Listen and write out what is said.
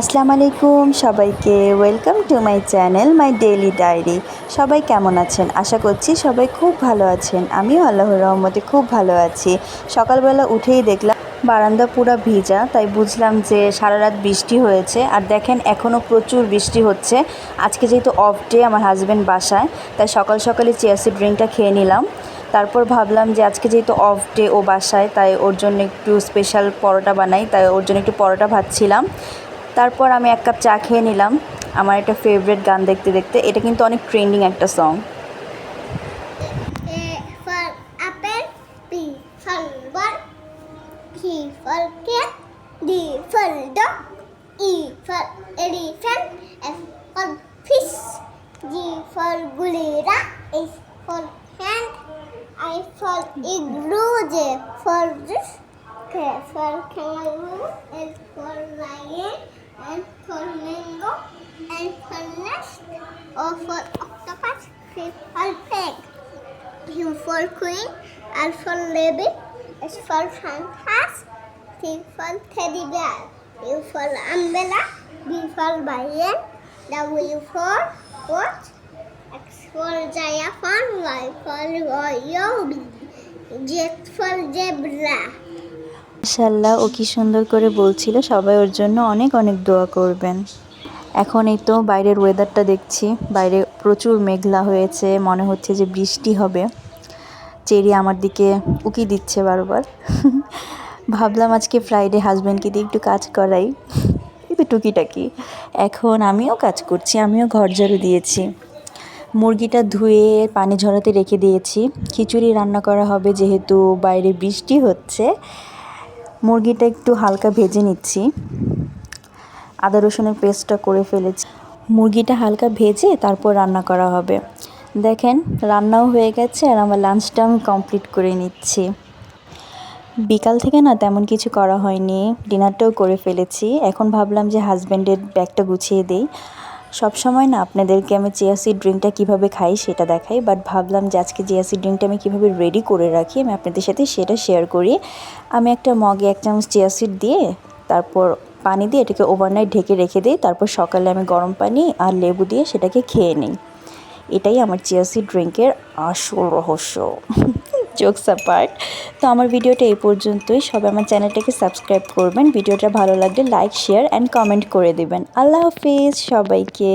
আসসালামু আলাইকুম সবাইকে। Welcome to my channel my daily diary সবাই কেমন আছেন? আশা করছি সবাই খুব ভালো আছেন। আমিও আল্লাহর রহমতে খুব ভালো আছি। সকালবেলা উঠেই দেখলাম বারান্দা পুরা ভিজা, তাই বুঝলাম যে সারা রাত বৃষ্টি হয়েছে। আর দেখেন এখনও প্রচুর বৃষ্টি হচ্ছে। আজকে যেহেতু অফ ডে আমার হাজব্যান্ড বাসায়, তাই সকাল সকালে চিয়াসি ড্রিঙ্কটা খেয়ে নিলাম। তারপর ভাবলাম যে আজকে যেহেতু অফ ডে ও বাসায়, তাই ওর জন্য একটু স্পেশাল পরোটা বানাই, তাই ওর জন্য একটু পরোটা ভাজছিলাম। তারপর আমি এক কাপ চা খেয়ে নিলাম আমার একটা ফেভারিট গান দেখতে দেখতে এটা কিন্তু অনেক ট্রেন্ডিং একটা song for this okay for camera is for lion N for mango, N for nest, O for octopus, P for pig. U for queen, L for lady, S for fantas, T for teddy bear, U for umbrella, B for lion, W for watch, X for giraffe, Y for royal, Z for zebra. মাশাল্লাহ ও কি সুন্দর করে বলছিল। সবাই ওর জন্য অনেক অনেক দোয়া করবেন। এখন এই তো বাইরের ওয়েদারটা দেখছি। বাইরে প্রচুর মেঘলা হয়েছে, মনে হচ্ছে যে বৃষ্টি হবে। চেরি আমার দিকে উকি দিচ্ছে বারবার। ভাবলাম আজকে ফ্রাইডে হাজব্যান্ডকে দিয়ে একটু কাজ করাই। কিন্তু টুকিটাকি। এখন আমিও কাজ করছি, আমিও ঘর ঝাড়ু দিয়েছি। মুরগিটা ধুয়ে পানি ঝরাতে রেখে দিয়েছি। খিচুড়ি রান্না করা হবে যেহেতু বাইরে বৃষ্টি হচ্ছে। মুরগিটা একটু হালকা ভেজে নিচ্ছি। আদা রসুনের পেস্টটা করে ফেলেছি। মুরগিটা হালকা ভেজে তারপর রান্না করা হবে। দেখেন, রান্নাও হয়ে গেছে আর আমার লাঞ্চটা আমি কমপ্লিট করে নিচ্ছি। বিকাল থেকে না তেমন কিছু করা হয়নি। ডিনারটাও করে ফেলেছি। এখন ভাবলাম যে হাজব্যান্ডের ব্যাগটা গুছিয়ে দিই। সব সময় না আপনাদেরকে আমি চিয়াসি ড্রিঙ্কটা কীভাবে খাই সেটা দেখাই বাট ভাবলাম যে আজকে চিয়াসি ড্রিঙ্কটা আমি কীভাবে রেডি করে রাখি, আমি আপনাদের সাথে সেটা শেয়ার করি। আমি একটা মগে এক চামচ চিয়াসিড দিয়ে, তারপর পানি দিয়ে এটাকে ওভারনাইট ঢেকে রেখে দিই, তারপর সকালে আমি গরম পানি আর লেবু দিয়ে সেটাকে খেয়ে নিই। এটাই আমার চিয়াসি ড্রিঙ্কের আসল রহস্য। জোকস অ্যাপার্ট তো আমার ভিডিওটা এই পর্যন্তই। সবাই আমার চ্যানেলটাকে সাবস্ক্রাইব করবেন। ভিডিওটা ভালো লাগলে লাইক শেয়ার অ্যান্ড কমেন্ট করে দেবেন। আল্লাহ হাফিজ সবাইকে।